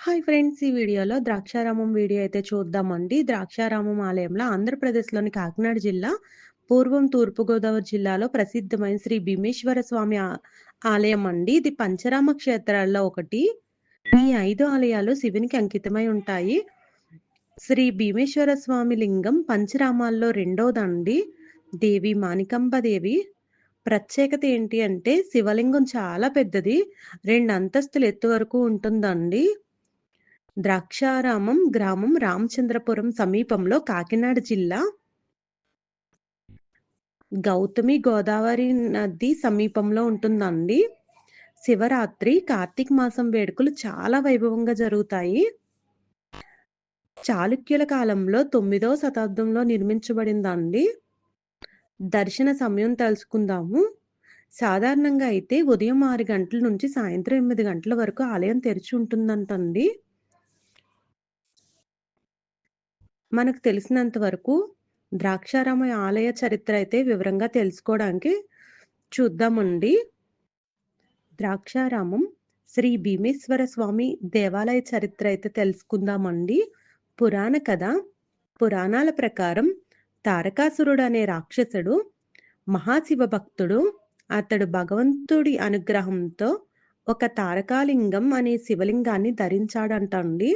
Hi friends! ఈ వీడియోలో Draksharamam video అయితే చూద్దామండి. ద్రాక్షారామం ఆలయంలో ఆంధ్రప్రదేశ్‌లోని కాకినాడ జిల్లా, పూర్వం తూర్పుగోదావరి జిల్లాలో ప్రసిద్ధమైన శ్రీ భీమేశ్వర స్వామి ఆ ఆలయం అండి. ఇది పంచరామ క్షేత్రాల్లో ఒకటి. ఈ ఐదు ఆలయాలు శివునికి అంకితమై ఉంటాయి. శ్రీ భీమేశ్వర స్వామి లింగం పంచరామాల్లో రెండోదండి. దేవి మానికాంబాదేవి. ప్రత్యేకత ఏంటి అంటే శివలింగం చాలా పెద్దది. రెండు అంతస్తులు ఎత్తు వరకు ఉంటుందండి. ద్రాక్షారామం గ్రామం రామచంద్రపురం సమీపంలో కాకినాడ జిల్లా. గౌతమి గోదావరి నది సమీపంలో ఉంటుందండి. శివరాత్రి, కార్తీక మాసం వేడుకలు చాలా వైభవంగా జరుగుతాయి. చాళుక్యుల కాలంలో తొమ్మిదవ శతాబ్దంలో నిర్మించబడిందండి. దర్శన సమయం తెలుసుకుందాము. సాధారణంగా అయితే ఉదయం ఆరు గంటల నుంచి సాయంత్రం ఎనిమిది గంటల వరకు ఆలయం తెరిచి ఉంటుందంటండి. మనకు తెలిసినంత వరకు ద్రాక్షారామ ఆలయ చరిత్ర అయితే వివరంగా తెలుసుకోవడానికి చూద్దామండి. ద్రాక్షారామం శ్రీ భీమేశ్వర స్వామి దేవాలయ చరిత్ర అయితే తెలుసుకుందామండి. పురాణ కథ పురాణాల ప్రకారం తారకాసురుడు అనే రాక్షసుడు మహాశివ భక్తుడు. అతడు భగవంతుడి అనుగ్రహంతో ఒక తారకాలింగం అనే శివలింగాన్ని ధరించాడంటండి.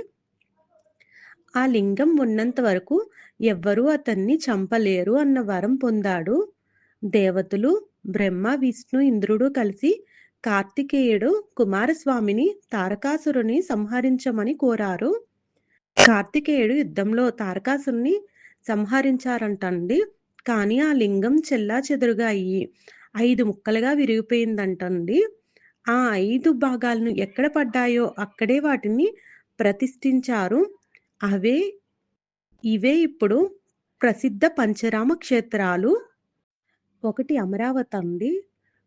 ఆ లింగం ఉన్నంత వరకు ఎవ్వరూ అతన్ని చంపలేరు అన్న వరం పొందాడు. దేవతలు బ్రహ్మ, విష్ణు, ఇంద్రుడు కలిసి కార్తికేయుడు కుమారస్వామిని తారకాసురుని సంహరించమని కోరారు. కార్తికేయుడు యుద్ధంలో తారకాసురుని సంహరించారంటండి. కానీ ఆ లింగం చెల్లా చెదురుగా అయ్యి ఐదు ముక్కలుగా విరిగిపోయిందంటండి. ఆ ఐదు భాగాలను ఎక్కడ పడ్డాయో అక్కడే వాటిని ప్రతిష్ఠించారు. అవే ఇవే ఇప్పుడు ప్రసిద్ధ పంచరామ క్షేత్రాలు. ఒకటి అమరావతి అండి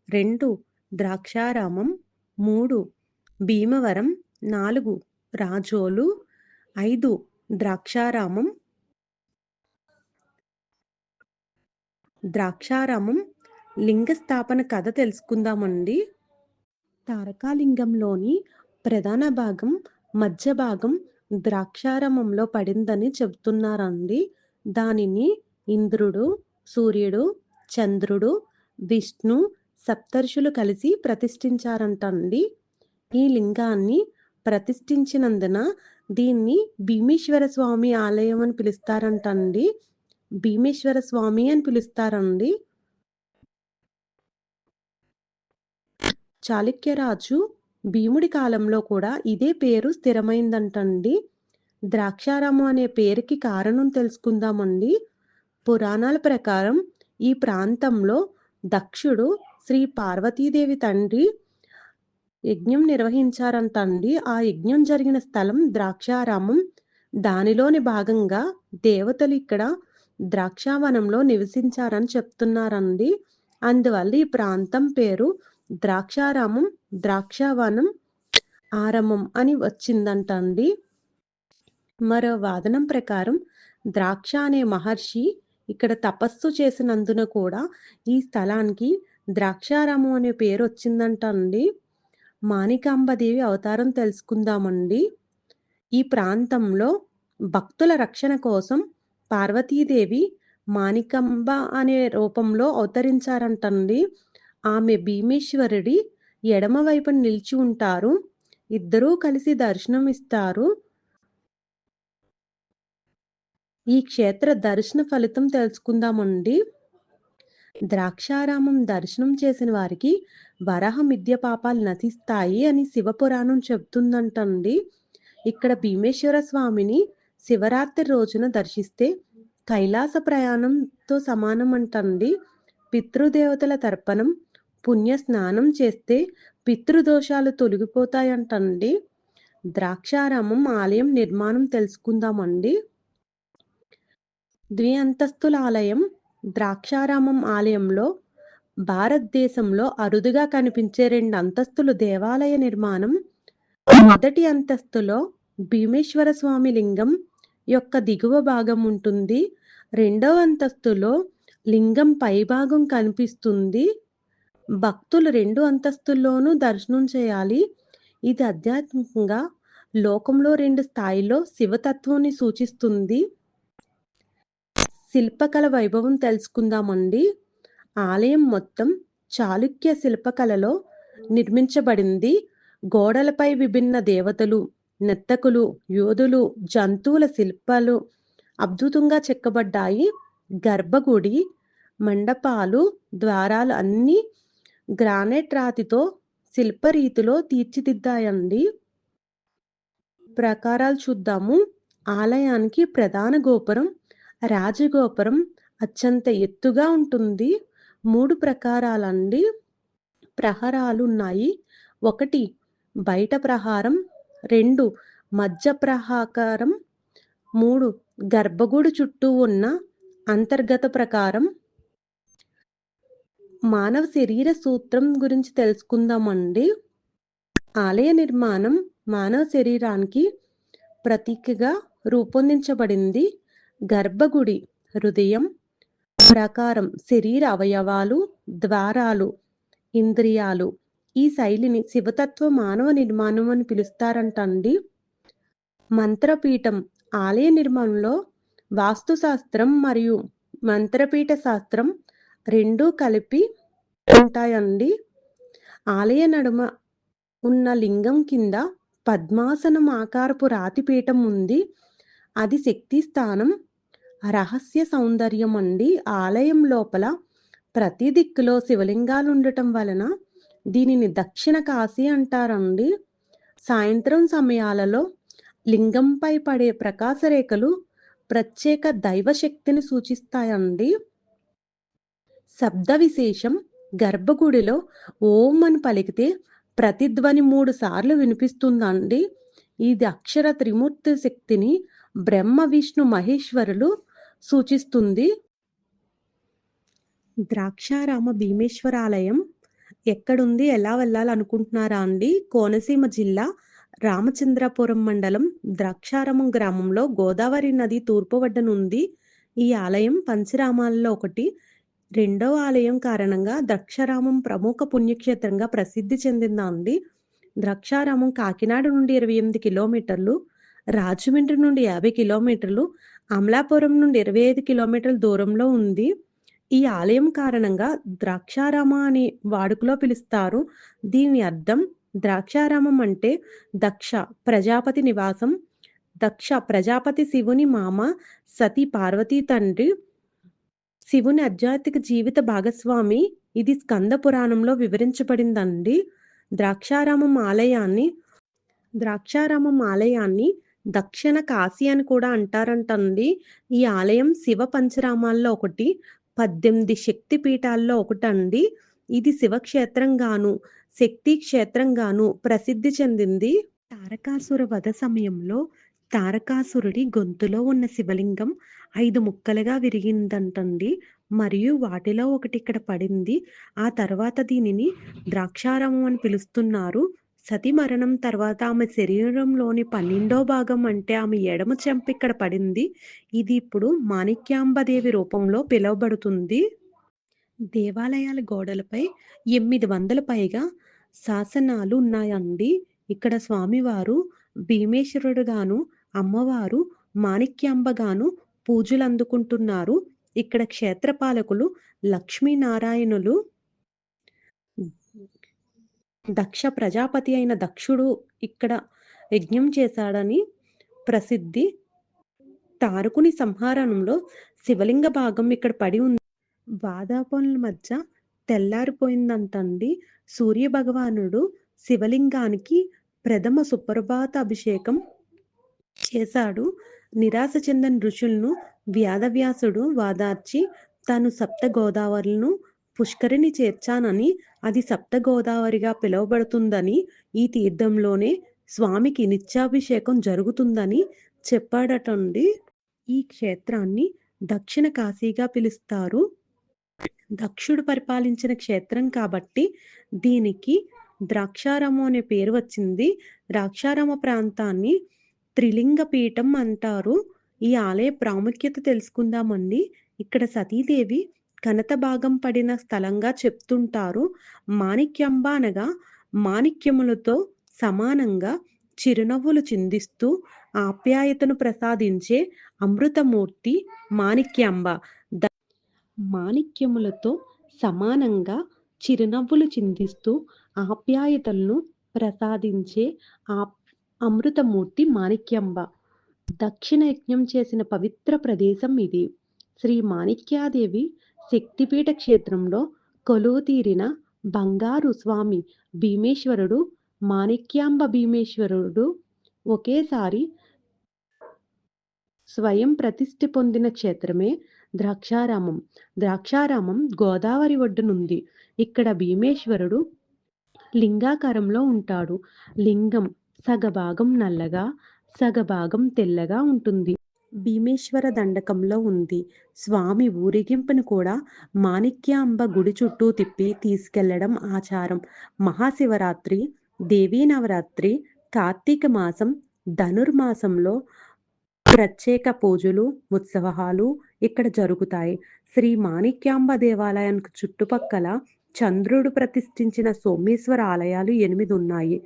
రెండు ద్రాక్షారామం. మూడు భీమవరం. నాలుగు రాజోలు. ఐదు ద్రాక్షారామం. ద్రాక్షారామం లింగ స్థాపన కథ తెలుసుకుందామండి. తారకాలింగంలోని ప్రధాన భాగం, మధ్య భాగం ద్రాక్షారామంలో పడిందని చెబుతున్నారండి. దానిని ఇంద్రుడు, సూర్యుడు, చంద్రుడు, విష్ణు, సప్తర్షులు కలిసి ప్రతిష్ఠించారంటండి. ఈ లింగాన్ని ప్రతిష్ఠించినందున దీన్ని భీమేశ్వర స్వామి ఆలయం అని పిలుస్తారంటండి. భీమేశ్వర స్వామి అని పిలుస్తారండి. చాళుక్యరాజు భీముడి కాలంలో కూడా ఇదే పేరు స్థిరమైందంటండి. ద్రాక్షారామం అనే పేరుకి కారణం తెలుసుకుందామండి. పురాణాల ప్రకారం ఈ ప్రాంతంలో దక్షుడు శ్రీ పార్వతీదేవి తండ్రి యజ్ఞం నిర్వహించారంటండి. ఆ యజ్ఞం జరిగిన స్థలం ద్రాక్షారామం. దానిలోని భాగంగా దేవతలు ఇక్కడ ద్రాక్షావనంలో నివసించారని చెప్తున్నారండి. అందువల్ల ఈ ప్రాంతం పేరు ద్రాక్షారామం, ద్రాక్షావనం, ఆరామం అని వచ్చిందంట అండి మరో వాదనం ప్రకారం ద్రాక్ష అనే మహర్షి ఇక్కడ తపస్సు చేసినందున కూడా ఈ స్థలానికి ద్రాక్షారామం అనే పేరు వచ్చిందంట అండి మాణికాంబదేవి అవతారం తెలుసుకుందామండి. ఈ ప్రాంతంలో భక్తుల రక్షణ కోసం పార్వతీదేవి మాణికంబ అనే రూపంలో అవతరించారంటండి. ఆమె భీమేశ్వరుడి ఎడమవైపు నిలిచి ఉంటారు. ఇద్దరూ కలిసి దర్శనం ఇస్తారు. ఈ క్షేత్ర దర్శన ఫలితం తెలుసుకుందామండి. ద్రాక్షారామం దర్శనం చేసిన వారికి వరాహ మిథ్య పాపాలు నశిస్తాయి అని శివపురాణం చెబుతుందంటండి. ఇక్కడ భీమేశ్వర స్వామిని శివరాత్రి రోజున దర్శిస్తే కైలాస ప్రయాణంతో సమానం అంటండి పితృదేవతల తర్పణం, పుణ్య స్నానం చేస్తే పితృదోషాలు తొలగిపోతాయంటండి. ద్రాక్షారామం ఆలయం నిర్మాణం తెలుసుకుందామండి. ద్వి అంతస్తుల ఆలయం ద్రాక్షారామం ఆలయంలో భారతదేశంలో అరుదుగా కనిపించే రెండు అంతస్తులు దేవాలయ నిర్మాణం. మొదటి అంతస్తులో భీమేశ్వర స్వామి లింగం యొక్క దిగువ భాగం ఉంటుంది. రెండవ అంతస్తులో లింగం పైభాగం కనిపిస్తుంది. భక్తులు రెండు అంతస్తుల్లోనూ దర్శనం చేయాలి. ఇది ఆధ్యాత్మికంగా లోకంలో రెండు స్థాయిలో శివతత్వాన్ని సూచిస్తుంది. శిల్పకళ వైభవం తెలుసుకుందామండి. ఆలయం మొత్తం చాళుక్య శిల్పకళలో నిర్మించబడింది. గోడలపై విభిన్న దేవతలు నెత్తకులు యోధులు జంతువుల శిల్పాలు అద్భుతంగా చెక్కబడ్డాయి. గర్భగుడి మండపాలు ద్వారాలు అన్నీ గ్రానైట్ రాతితో శిల్పరీతిలో తీర్చిదిద్దాయండి. ప్రకారాలు చూద్దాము. ఆలయానికి ప్రధాన గోపురం రాజగోపురం అత్యంత ఎత్తుగా ఉంటుంది. మూడు ప్రకారాలండి. ప్రహరాలు ఉన్నాయి ఒకటి బయట ప్రహారం రెండు మధ్య ప్రహాకారం మూడు గర్భగుడి చుట్టూ ఉన్న అంతర్గత ప్రకారం మానవ శరీర సూత్రం గురించి తెలుసుకుందామండి. ఆలయ నిర్మాణం మానవ శరీరానికి ప్రతీకగా రూపొందించబడింది. గర్భగుడి హృదయం ప్రకారం శరీర అవయవాలు ద్వారాలు ఇంద్రియాలు ఈ శైలిని శివతత్వ మానవ నిర్మాణం అని పిలుస్తారంటండి. మంత్రపీఠం ఆలయ నిర్మాణంలో వాస్తుశాస్త్రం మరియు మంత్రపీఠ శాస్త్రం రెండూ కలిపి ఉంటాయండి. ఆలయ నడుమ ఉన్న లింగం కింద పద్మాసనం ఆకారపు రాతిపీఠం ఉంది. అది శక్తి స్థానం రహస్య సౌందర్యం అండి. ఆలయం లోపల ప్రతి దిక్కులో శివలింగాలు ఉండటం వలన దీనిని దక్షిణ కాశీ అంటారండి. సాయంత్రం సమయాలలో లింగంపై పడే ప్రకాశరేఖలు ప్రత్యేక దైవశక్తిని సూచిస్తాయండి. శబ్ద విశేషం గర్భగుడిలో ఓం అని పలికితే ప్రతిధ్వని మూడు సార్లు వినిపిస్తుందండి. ఇది అక్షర త్రిమూర్తి శక్తిని బ్రహ్మ విష్ణు మహేశ్వరులు సూచిస్తుంది. ద్రాక్షారామ భీమేశ్వరాలయం ఎక్కడుంది ఎలా వెళ్ళాలనుకుంటున్నారా అండి? కోనసీమ జిల్లా రామచంద్రపురం మండలం ద్రాక్షారామం గ్రామంలో గోదావరి నది తూర్పు ఒడ్డునుంది ఈ ఆలయం పంచరామాలలో ఒకటి. రెండవ ఆలయం కారణంగా ద్రాక్షారామం ప్రముఖ పుణ్యక్షేత్రంగా ప్రసిద్ధి చెందిందండి ద్రాక్షారామం కాకినాడ నుండి ఇరవై ఎనిమిది కిలోమీటర్లు రాజమండ్రి నుండి యాభై కిలోమీటర్లు అమలాపురం నుండి ఇరవై ఐదు కిలోమీటర్ల దూరంలో ఉంది. ఈ ఆలయం కారణంగా ద్రాక్షారామ అని వాడుకలో పిలుస్తారు. దీని అర్థం ద్రాక్షారామం అంటే దక్ష ప్రజాపతి నివాసం. దక్ష ప్రజాపతి శివుని మామ సతీ పార్వతీ తండ్రి శివుని ఆధ్యాత్మిక జీవిత భాగస్వామి ఇది స్కంద పురాణంలో వివరించబడిందండి. ద్రాక్షారామం ఆలయాన్ని ద్రాక్షారామం ఆలయాన్ని దక్షిణ కాశీ అని కూడా అంటారంటండి. ఈ ఆలయం శివ పంచరామాల్లో ఒకటి పద్దెనిమిది శక్తి పీఠాల్లో ఒకటండి. ఇది శివక్షేత్రంగాను శక్తి క్షేత్రంగాను ప్రసిద్ధి చెందింది. తారకాసుర వధ సమయంలో తారకాసురుడి గొంతులో ఉన్న శివలింగం ఐదు ముక్కలుగా విరిగిందంటండి. మరియు వాటిలో ఒకటి ఇక్కడ పడింది. ఆ తర్వాత దీనిని ద్రాక్షారామం అని పిలుస్తున్నారు. సతి మరణం తర్వాత ఆమె శరీరంలోని పన్నెండో భాగం అంటే ఆమె ఎడమ చెంప ఇక్కడ పడింది. ఇది ఇప్పుడు మాణిక్యాంబదేవి రూపంలో పిలువబడుతుంది. దేవాలయాల గోడలపై ఎనిమిది వందల పైగా శాసనాలు ఉన్నాయండి. ఇక్కడ స్వామివారు భీమేశ్వరుడుగాను అమ్మవారు మాణిక్యాంబగాను పూజలు అందుకుంటున్నారు ఇక్కడ క్షేత్రపాలకులు లక్ష్మీనారాయణులు. దక్ష ప్రజాపతి అయిన దక్షుడు ఇక్కడ యజ్ఞం చేశాడని ప్రసిద్ధి. తారకుని సంహారణంలో శివలింగ భాగం ఇక్కడ పడి ఉంది. వాదాపనుల మధ్య తెల్లారిపోయిందంటండి. సూర్య భగవానుడు శివలింగానికి ప్రథమ సుప్రభాత అభిషేకం చేశాడు. నిరాశ చెందిన ఋషులను వ్యాధవ్యాసుడు వాదార్చి తాను సప్త గోదావరులను పుష్కరిని చేర్చానని అది సప్త గోదావరిగా పిలువబడుతుందని ఈ తీర్థంలోనే స్వామికి నిత్యాభిషేకం జరుగుతుందని చెప్పాడటండి. ఈ క్షేత్రాన్ని దక్షిణ కాశీగా పిలుస్తారు. దక్షుడు పరిపాలించిన క్షేత్రం కాబట్టి దీనికి ద్రాక్షారము అనే పేరు వచ్చింది. ద్రాక్షారమ ప్రాంతాన్ని త్రిలింగ పీఠం అంటారు. ఈ ఆలయ ప్రాముఖ్యత తెలుసుకుందామండి. ఇక్కడ సతీదేవి ఘనత భాగం పడిన స్థలంగా చెప్తుంటారు. మాణిక్యంబ అనగా మాణిక్యములతో సమానంగా చిరునవ్వులు చిందిస్తూ ఆప్యాయతను ప్రసాదించే అమృతమూర్తి మాణిక్యాంబ. ద మాణిక్యములతో సమానంగా చిరునవ్వులు చిందిస్తూ ఆప్యాయతలను ప్రసాదించే ఆప్ అమృతమూర్తి మాణిక్యాంబ. దక్షిణ యజ్ఞం చేసిన పవిత్ర ప్రదేశం ఇది. శ్రీ మాణిక్యాదేవి శక్తిపీఠ క్షేత్రంలో కొలువుతీరిన బంగారు స్వామి భీమేశ్వరుడు, మాణిక్యాంబ భీమేశ్వరుడు ఒకేసారి స్వయం ప్రతిష్ఠి పొందిన క్షేత్రమే ద్రాక్షారామం. ద్రాక్షారామం గోదావరి ఒడ్డునుంది. ఇక్కడ భీమేశ్వరుడు లింగాకారంలో ఉంటాడు. లింగం సగభాగం నల్లగా, సగభాగం తెల్లగా ఉంటుంది. భీమేశ్వర దండకంలో ఉంది. స్వామి ఊరేగింపును కూడా మాణిక్యాంబ గుడి చుట్టూ తిప్పి తీసుకెళ్ళడం ఆచారం. మహాశివరాత్రి, దేవీ నవరాత్రి, కార్తీక మాసం, ధనుర్మాసంలో ప్రత్యేక పూజలు, ఉత్సవాలు ఇక్కడ జరుగుతాయి. శ్రీ మాణిక్యాంబ దేవాలయానికి చుట్టుపక్కల చంద్రుడు ప్రతిష్ఠించిన సోమేశ్వర ఆలయాలు ఎనిమిది ఉన్నాయి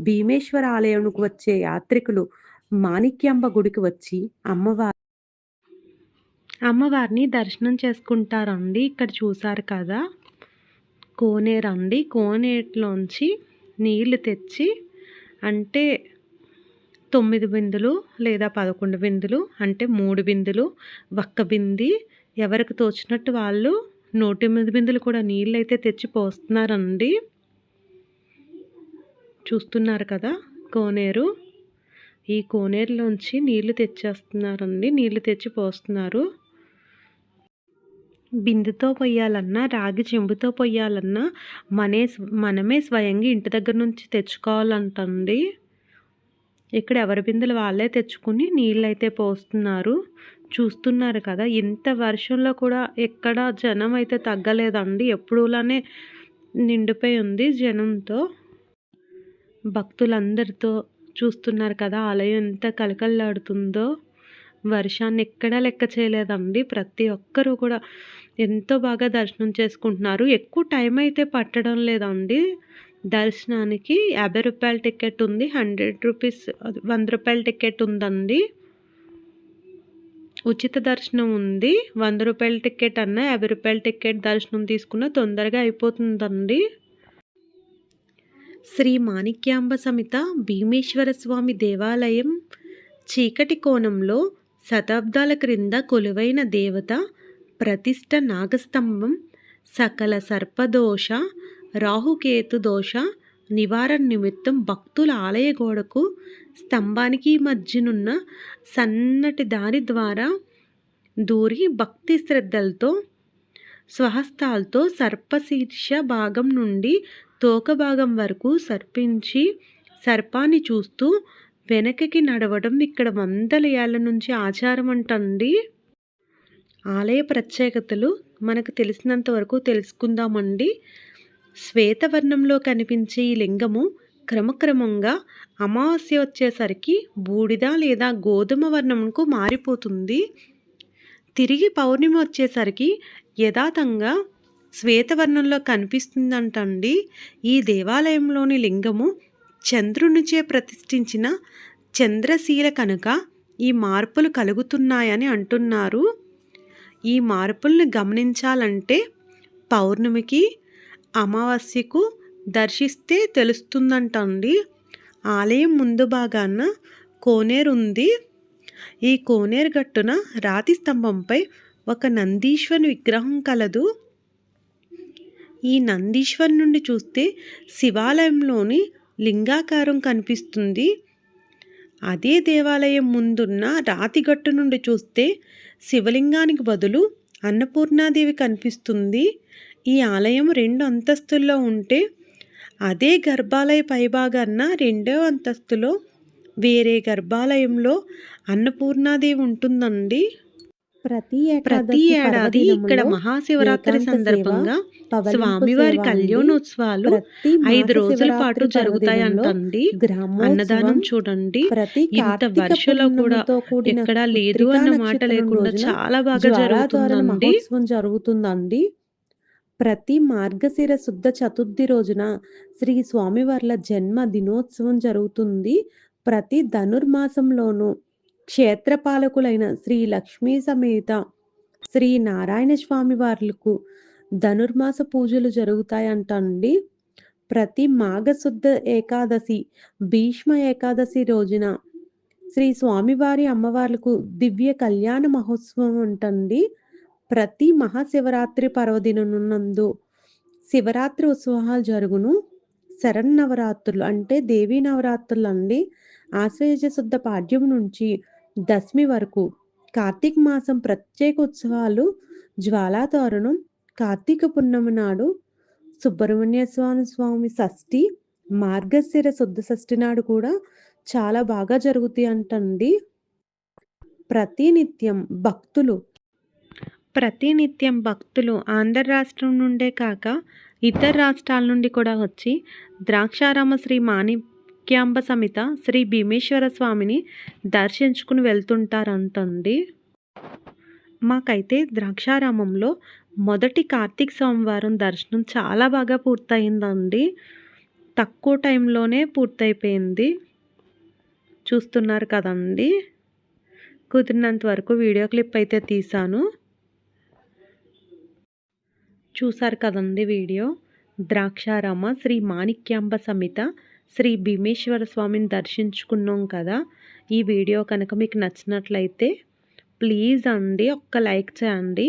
భీమేశ్వర ఆలయంకు వచ్చే యాత్రికులు మాణిక్యాంబ గుడికి వచ్చి అమ్మవారి అమ్మవారిని దర్శనం చేసుకుంటారండి. ఇక్కడ చూసారు కదా! కోనేరండి. కోనేటిలోంచి నీళ్ళు తెచ్చి అంటే తొమ్మిది బిందులు లేదా పదకొండు బిందులు అంటే మూడు బిందులు ఒక్క బింది ఎవరికి తోచినట్టు వాళ్ళు 108 బిందులు కూడా నీళ్ళైతే తెచ్చి పోస్తున్నారండి. చూస్తున్నారు కదా! కోనేరు. ఈ కోనేరులోంచి నీళ్ళు తెచ్చేస్తున్నారండి. నీళ్ళు తెచ్చి పోస్తున్నారు. బిందెతో పొయ్యాలన్నా, రాగి చెంబుతో పొయ్యాలన్నా మనే మనమే స్వయంగా ఇంటి దగ్గర నుంచి తెచ్చుకోవాలంటండి. ఇక్కడ ఎవరి బిందెలు వాళ్ళే తెచ్చుకుని అయితే పోస్తున్నారు. చూస్తున్నారు కదా! ఇంత వర్షంలో కూడా ఎక్కడ జనం అయితే తగ్గలేదండి. ఎప్పుడులానే నిండిపోయి ఉంది జనంతో. భక్తులందరితో చూస్తున్నారు కదా! ఆలయం ఎంత కలకల్లాడుతుందో వర్షాన్ని ఎక్కడా లెక్క చేయలేదండి. ప్రతి ఒక్కరు కూడా ఎంతో బాగా దర్శనం చేసుకుంటున్నారు. ఎక్కువ టైం అయితే పట్టడం లేదండి. దర్శనానికి యాభై రూపాయల టికెట్ ఉంది. హండ్రెడ్ రూపీస్ వంద రూపాయల టికెట్ ఉందండి. ఉచిత దర్శనం ఉంది. వంద రూపాయల టికెట్ అన్న యాభై రూపాయల టికెట్ దర్శనం తీసుకున్న తొందరగా అయిపోతుందండి. శ్రీ మాణిక్యాంబ సమిత భీమేశ్వర స్వామి దేవాలయం చీకటి కోణంలో శతాబ్దాల క్రింద కొలువైన దేవత ప్రతిష్ట నాగస్తంభం సకల సర్పదోష, రాహుకేతు దోష నివారణ నిమిత్తం భక్తుల ఆలయ గోడకు, స్తంభానికి మధ్యనున్న సన్నటి దారి ద్వారా దూరి భక్తి శ్రద్ధలతో స్వహస్తాలతో సర్పశీర్ష భాగం నుండి తోక భాగం వరకు సర్పించి సర్పాన్ని చూస్తూ వెనకకి నడవడం ఇక్కడ వందల ఏళ్ళ నుంచి ఆచారం అంటండి ఆలయ ప్రత్యేకతలు మనకు తెలిసినంత వరకు తెలుసుకుందామండి. శ్వేతవర్ణంలో కనిపించే ఈ లింగము క్రమక్రమంగా అమావాస్య వచ్చేసరికి బూడిద లేదా గోధుమ వర్ణంకు మారిపోతుంది. తిరిగి పౌర్ణమి వచ్చేసరికి యథాతంగా శ్వేతవర్ణంలో కనిపిస్తుందంటండి. ఈ దేవాలయంలోని లింగము చంద్రునిచే ప్రతిష్ఠించిన చంద్రశీల కనుక ఈ మార్పులు కలుగుతున్నాయని అంటున్నారు. ఈ మార్పుల్ని గమనించాలంటే పౌర్ణమికి, అమావాస్యకు దర్శిస్తే తెలుస్తుందంటండి. ఆలయం ముందు భాగాన కోనేరు ఉంది. ఈ కోనేరు గట్టున రాతి స్తంభంపై ఒక నందీశ్వరుని విగ్రహం కలదు. ఈ నందీశ్వర్ నుండి చూస్తే శివాలయంలోని లింగాకారం కనిపిస్తుంది. అదే దేవాలయం ముందున్న రాతి గట్టు నుండి చూస్తే శివలింగానికి బదులు అన్నపూర్ణాదేవి కనిపిస్తుంది. ఈ ఆలయం రెండు అంతస్తుల్లో ఉంటే అదే గర్భాలయ పైభాగాన రెండో అంతస్తులో వేరే గర్భాలయంలో అన్నపూర్ణాదేవి ఉంటుందండి. ప్రతి ప్రతి ఏడాది ఇక్కడ మహాశివరాత్రి సందర్భంగా స్వామివారి. కళ్యాణోత్సవాలు ఐదు రోజుల పాటు జరుగుతాయంటండి. అన్నదానం చూడండి. ప్రతి ఇంత వర్షంలో కూడా ఎక్కడా లేదు అన్న మాట లేకుండా చాలా బాగా జరుగుతుందండి. జరుగుతుందండి. ప్రతి మార్గశిర శుద్ధ చతుర్థి రోజున శ్రీ స్వామివార్ల జన్మ దినోత్సవం జరుగుతుంది. ప్రతి ధనుర్మాసంలోనూ క్షేత్రపాలకులైన శ్రీ లక్ష్మీ సమేత శ్రీ నారాయణ స్వామి వార్లకు ధనుర్మాస పూజలు జరుగుతాయంటండి. ప్రతి మాఘశుద్ధ ఏకాదశి, భీష్మ ఏకాదశి రోజున శ్రీ స్వామివారి అమ్మవార్లకు దివ్య కళ్యాణ మహోత్సవం ఉంటండి. ప్రతి మహాశివరాత్రి పర్వదినమునందు శివరాత్రి ఉత్సవాలు జరుగును. శరన్నవరాత్రులు అంటే దేవీ నవరాత్రులండి. ఆశ్వయుజ శుద్ధ పాడ్యం నుంచి దశమి వరకు కార్తీక మాసం ప్రత్యేక ఉత్సవాలు జ్వాలాతోరణం, కార్తీక పున్నమి నాడు సుబ్రహ్మణ్య స్వామి స్వామి షష్ఠి, మార్గశిర శుద్ధ షష్ఠి నాడు కూడా చాలా బాగా జరుగుతాయి అంటండి ప్రతినిత్యం భక్తులు ప్రతినిత్యం భక్తులు ఆంధ్ర రాష్ట్రం నుండే కాక ఇతర రాష్ట్రాల నుండి కూడా వచ్చి ద్రాక్షారామ శ్రీ మాణిక్యాంబ సమేత శ్రీ భీమేశ్వర స్వామిని దర్శించుకుని వెళ్తుంటారంటండి. మాకైతే ద్రాక్షారామంలో మొదటి కార్తీక సోమవారం దర్శనం చాలా బాగా పూర్తయిందండి. తక్కువ టైంలోనే పూర్తయిపోయింది. చూస్తున్నారు కదండి కుదిరినంత వరకు వీడియో క్లిప్ అయితే తీశాను. చూసారు కదండి వీడియో. ద్రాక్షారామ శ్రీ మాణిక్యాంబ సమేత శ్రీ భీమేశ్వర స్వామిని దర్శించుకున్నాం కదా! ఈ వీడియో కనుక మీకు నచ్చినట్లయితే ప్లీజ్ అండి ఒక్క లైక్ చేయండి.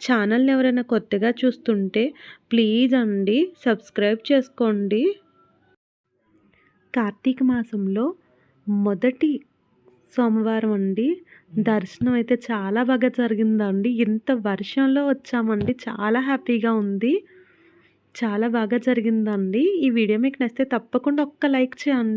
ఛానల్‌ని ఎవరైనా కొత్తగా చూస్తుంటే ప్లీజ్ అండి సబ్స్క్రైబ్ చేసుకోండి. కార్తీక మాసంలో మొదటి సోమవారం అండి. దర్శనం అయితే చాలా బాగా జరిగిందండి. ఇంత వర్షంలో వచ్చామండి. చాలా హ్యాపీగా ఉంది. చాలా బాగా జరిగిందండి. ఈ వీడియో మీకు నచ్చితే తప్పకుండా ఒక్క లైక్ చేయండి.